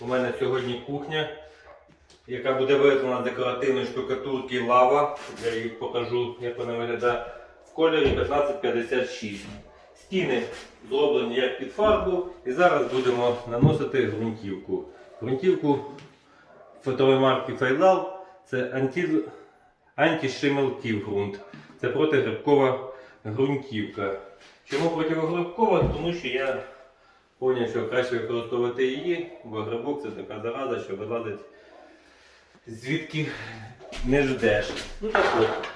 У мене сьогодні кухня, яка буде виконана з декоративної штукатурки лава. Я її покажу, як вона виглядає в кольорі 1556. Стіни зроблені як під фарбу. І зараз будемо наносити ґрунтівку. Ґрунтівку фотової марки Файлал це анті... антишимелків ґрунт. Це протигрибкова ґрунтівка. Чому протигрибкова? Тому що я Поняв, що краще використовувати її, бо грибок це така зараза, що вилазить звідки не ждеш. Ну так от.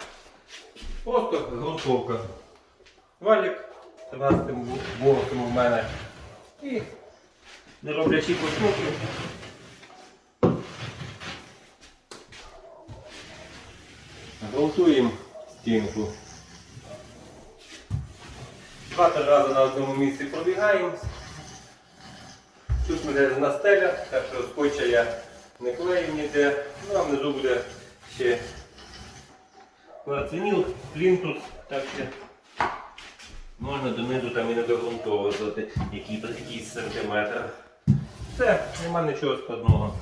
Просто грунтовка. Валік 13 бортом у мене. І не роблячи почнуків. Грунтуємо стінку. Два-три рази на одному місці пробігаємо. Буде на стеля, так що скотча я не клею ніде. Ну а внизу буде ще кварциніл, плінтус, так що можна донизу там і не догрунтовувати який, якийсь сантиметр. Все, нема нічого складного.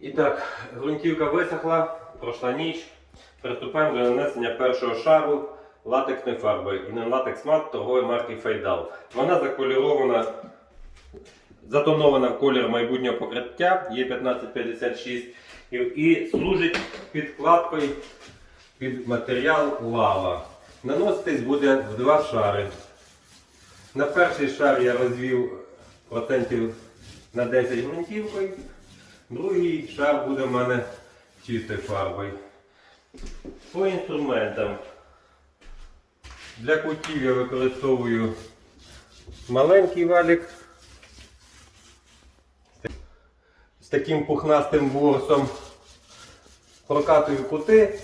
І так, ґрунтівка висохла, пройшла ніч. Приступаємо до нанесення першого шару латексної фарби і на латекс мат торгової марки Файдал. Вона закольорована, затонована в колір майбутнього покриття Е1556 і, і служить підкладкою під матеріал лава. Наноситись буде в два шари. На перший шар я розвів процентів на 10 ґрунтівкою, другий шар буде в мене чистою фарбою. По інструментам. Для кутів я використовую маленький валік з таким пухнастим ворсом. Прокатую кути.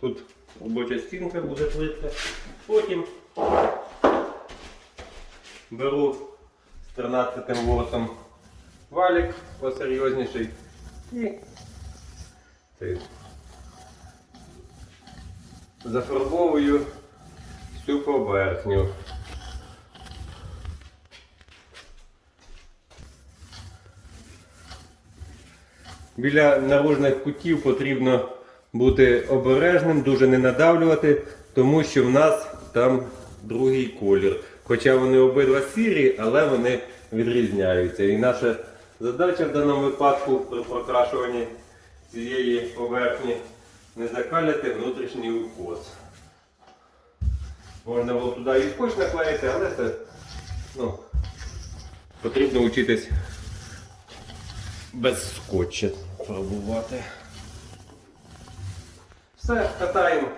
Тут робоча стінка буде плитка. Потім беру з 13 ворсом валік посерйозніший і зафарбовую всю поверхню. Біля наружних кутів потрібно бути обережним, дуже не надавлювати, тому що в нас там другий колір. Хоча вони обидва сірі, але вони відрізняються. І наша задача в даному випадку при прокрашуванні цієї поверхні не закаляти внутрішній укос. Можна було туди і скотч наклеїти, але це ну, потрібно вчитись без скотча фарбувати. Все, катаємо,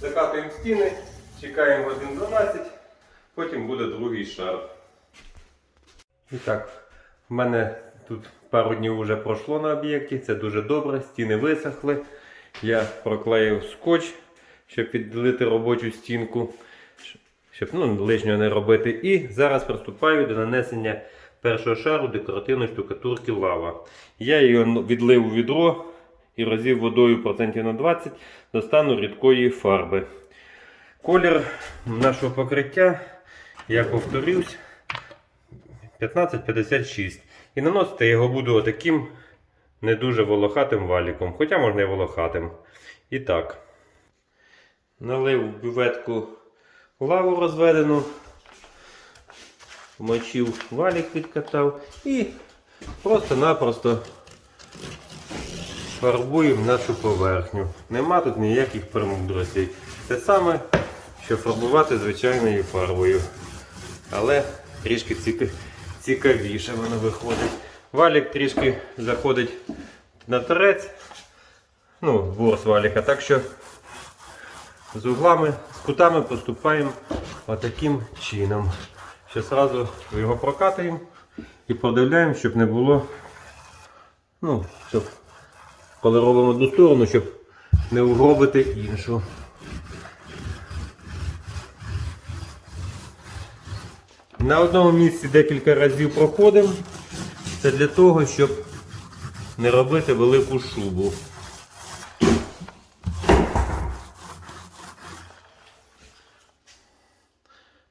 закатуємо стіни, чекаємо годин 12, потім буде другий шар. І так, в мене тут пару днів вже пройшло на об'єкті, це дуже добре, стіни висохли. Я проклеїв скотч, щоб підлити робочу стінку, щоб ну, лишнього не робити. І зараз приступаю до нанесення першого шару декоративної штукатурки лава. Я її відлив у відро і розвів водою процентів на 20 до стану рідкої фарби. Колір нашого покриття, я повторюсь, 1556. І наносити я його буду отаким не дуже волохатим валіком, хоча можна і волохатим. І так, налив в бюветку лаву розведену, вмочив валік підкатав і просто-напросто фарбуємо нашу поверхню. Нема тут ніяких премудростей. Це саме, що фарбувати звичайною фарбою. Але трішки цікавіше воно виходить. Валік трішки заходить на торець, ну, борс валіка, так що з углами, з кутами поступаємо отаким чином. Що одразу його прокатуємо і продивляємо, щоб не було, ну, щоб коли робимо одну сторону, щоб не угробити іншу. На одному місці декілька разів проходимо. Це для того, щоб не робити велику шубу.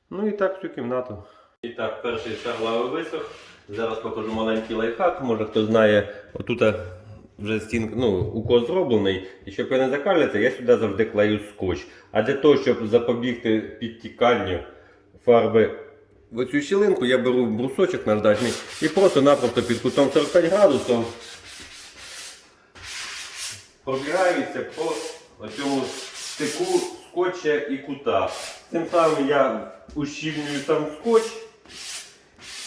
Ну і так всю кімнату. І так, перший шар висох. Зараз покажу маленький лайфхак. Може хто знає, отут вже стінка, ну, укос зроблений. І щоб не закалюватися, я сюди завжди клею скотч. А для того, щоб запобігти підтіканню фарби в оцю щілинку, я беру брусочок наждачний і просто-напросто під кутом 45 градусів пробігаюся по цьому стику скотча і кута. Тим самим я ущільнюю там скотч,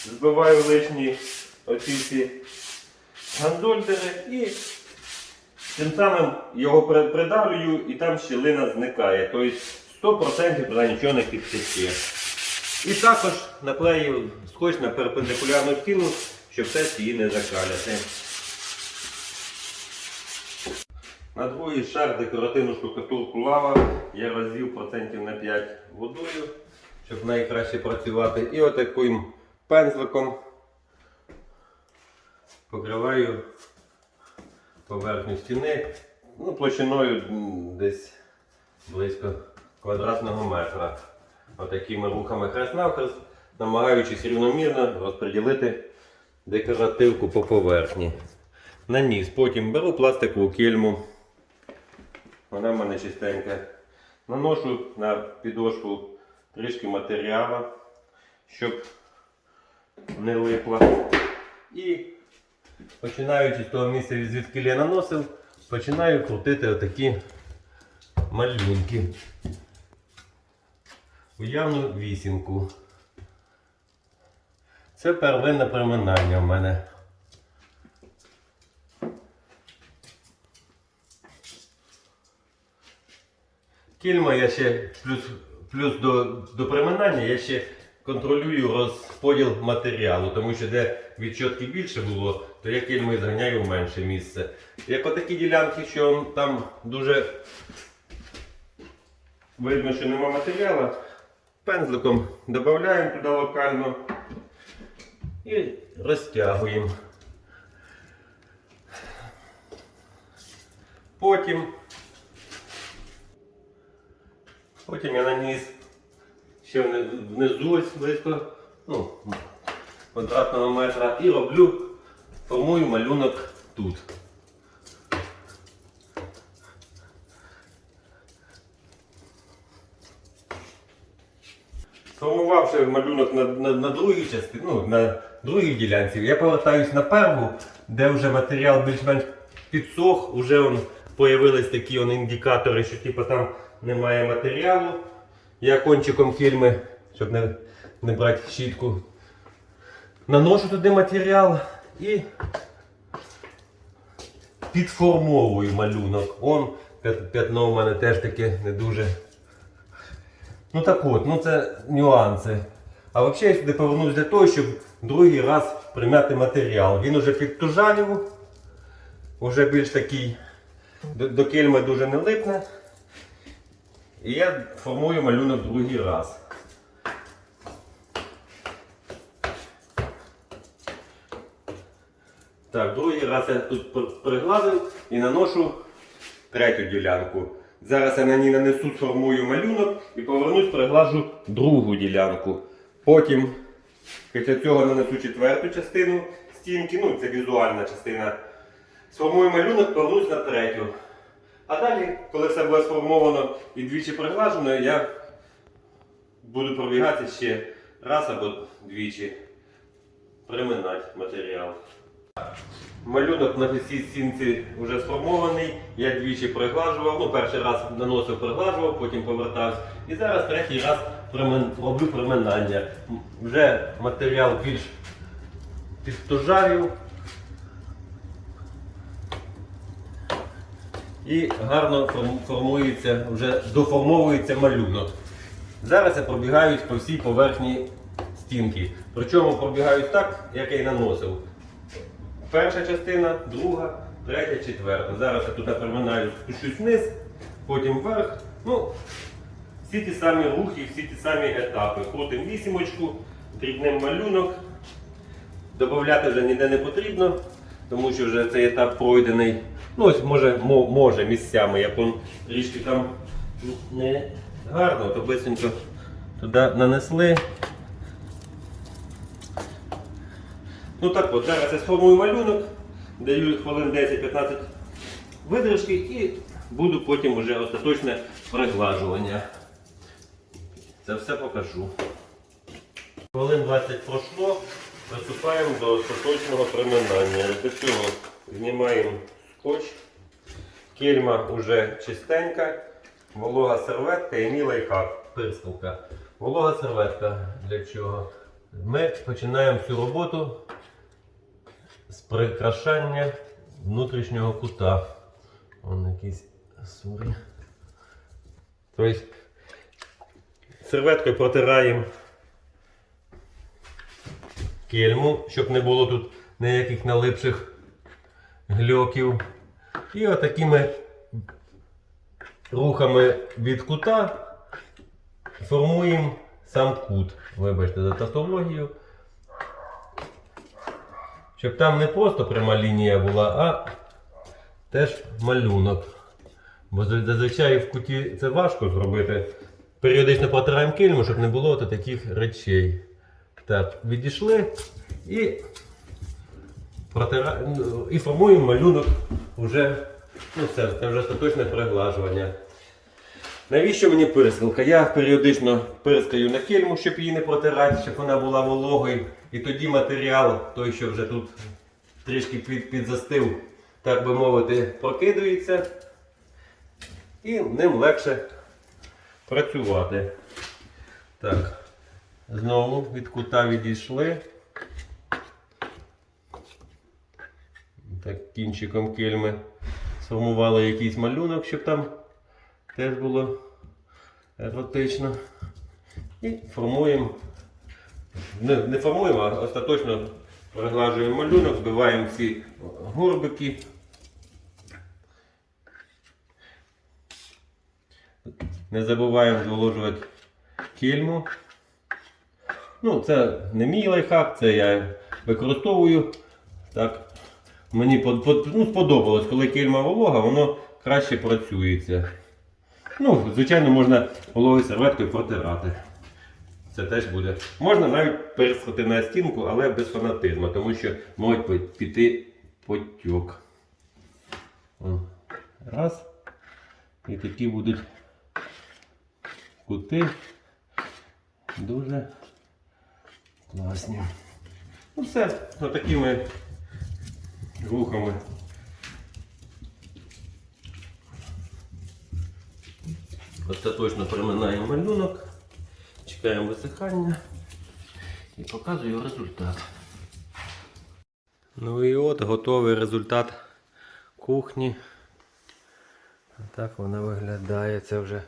збиваю лишні оці всі гандольтери і тим самим його придавлюю і там щілина зникає. Тобто 100% туди нічого не підтече. І також наклею скотч на перпендикулярну стіну, щоб теж її не закаляти. На другий шар декоративну штукатурку лава я розвів процентів на 5 водою, щоб найкраще працювати. І отаким пензликом покриваю поверхню стіни ну, площиною десь близько квадратного метра. Отакими рухами хрест-навхрест, намагаючись рівномірно розподілити декоративку по поверхні. Наніс. Потім беру пластикову кільму. Вона в мене чистенька. Наношу на підошву трішки матеріалу, щоб не липла. І починаючи з того місця, звідки я наносив, починаю крутити отакі малюнки. Уявну вісімку. Це первинне приминання в мене. Кільма я ще плюс, плюс до, до приминання я ще контролюю розподіл матеріалу, тому що де відчотки більше було, то я кільмою заганяю в менше місце. Як отакі ділянки, що там дуже видно, що нема матеріалу, пензликом додаємо туди локально і розтягуємо. Потім Потім я наніс ще внизу ось близько ну, квадратного метра і роблю, формую малюнок тут. Сформувавши малюнок на, на, на другій частині, ну, на другій ділянці, я повертаюсь на перву, де вже матеріал більш-менш підсох, вже он, появились такі он, індикатори, що типу, там немає матеріалу. Я кончиком фільми, щоб не, не брати щітку, наношу туди матеріал і підформовую малюнок. Он п'ятно в мене теж таке не дуже. Ну так от, ну це нюанси. А взагалі я сюди повернусь для того, щоб другий раз примяти матеріал. Він уже підтужалів, вже більш такий до, до кельми дуже не липне. І я формую малюнок другий раз. Так, другий раз я тут пр- пригладив і наношу третю ділянку. Зараз я на ній нанесу, сформую малюнок і повернусь, приглажу другу ділянку. Потім після цього нанесу четверту частину стінки, ну це візуальна частина. Сформую малюнок, повернусь на третю. А далі, коли все буде сформовано і двічі приглажено, я буду пробігати ще раз або двічі, приминати матеріал. Малюнок на цій стінці вже сформований, я двічі приглажував, ну перший раз наносив, приглажував, потім повертався. І зараз третій раз роблю приминання. Вже матеріал більш підтужавів. і гарно формується, вже доформовується малюнок. Зараз я пробігаюсь по всій поверхні стінки. Причому пробігаюсь так, як я й наносив. Перша частина, друга, третя, четверта. Зараз я туди приминаю, спущусь вниз, потім вверх. Ну, всі ті самі рухи, всі ті самі етапи. Крутим вісімочку, дрібним малюнок. Добавляти вже ніде не потрібно, тому що вже цей етап пройдений. Ну ось може, може місцями, як он трішки там не гарно, то бисенько туди нанесли Ну так от, зараз я сформую малюнок, даю хвилин 10-15 видержки і буду потім вже остаточне приглажування. Це все покажу. Хвилин 20 пройшло, приступаємо до остаточного приминання. До цього знімаємо скотч. Кельма вже чистенька, волога серветка і лайфхак, пирскалка. Волога серветка для чого? Ми починаємо всю роботу з прикрашання внутрішнього кута. Вон якийсь сурі. Тобто серветкою протираємо кельму, щоб не було тут ніяких налипших гльоків. І отакими рухами від кута формуємо сам кут. Вибачте за тавтологію. Щоб там не просто пряма лінія була, а теж малюнок. Бо зазвичай в куті це важко зробити. Періодично протираємо кельму, щоб не було таких речей. Так, відійшли і, протира... ну, і формуємо малюнок вже, ну це, це вже остаточне приглажування. Навіщо мені пирскалка? Я періодично пирскаю на кельму, щоб її не протирати, щоб вона була вологою. І тоді матеріал, той, що вже тут трішки під, підзастив, так би мовити, прокидується. І ним легше працювати. Так. Знову від кута відійшли. Так, кінчиком кельми сформували якийсь малюнок, щоб там теж було еротично. І формуємо. Не, не формуємо, а остаточно приглажуємо малюнок, збиваємо всі горбики. Не забуваємо зволожувати кельму. Ну, це не мій лайфхак, це я використовую. Так. Мені под, ну, сподобалось, коли кельма волога, воно краще працюється. Ну, звичайно, можна вологою серветкою протирати. Це теж буде. Можна навіть пересхати на стінку, але без фанатизму, тому що можуть піти потьок. О, Раз. І такі будуть кути. Дуже класні. Ну все, отакими рухами. Остаточно приминаємо малюнок, чекаємо висихання і показую результат. Ну і от готовий результат кухні. Так вона виглядає. Це вже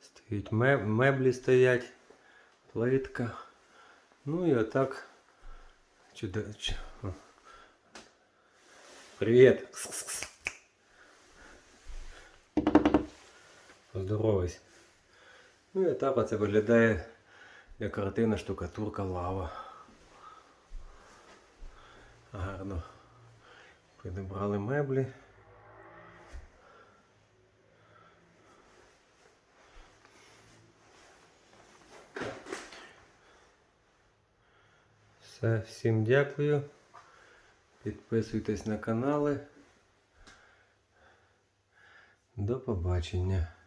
стоїть меб- меблі стоять, плитка. Ну і отак. Чудо... Привіт! Поздоровайся. Ну і так оце виглядає декоративна штукатурка лава. Гарно підібрали меблі. Все, всім дякую. Підписуйтесь на канали. До побачення.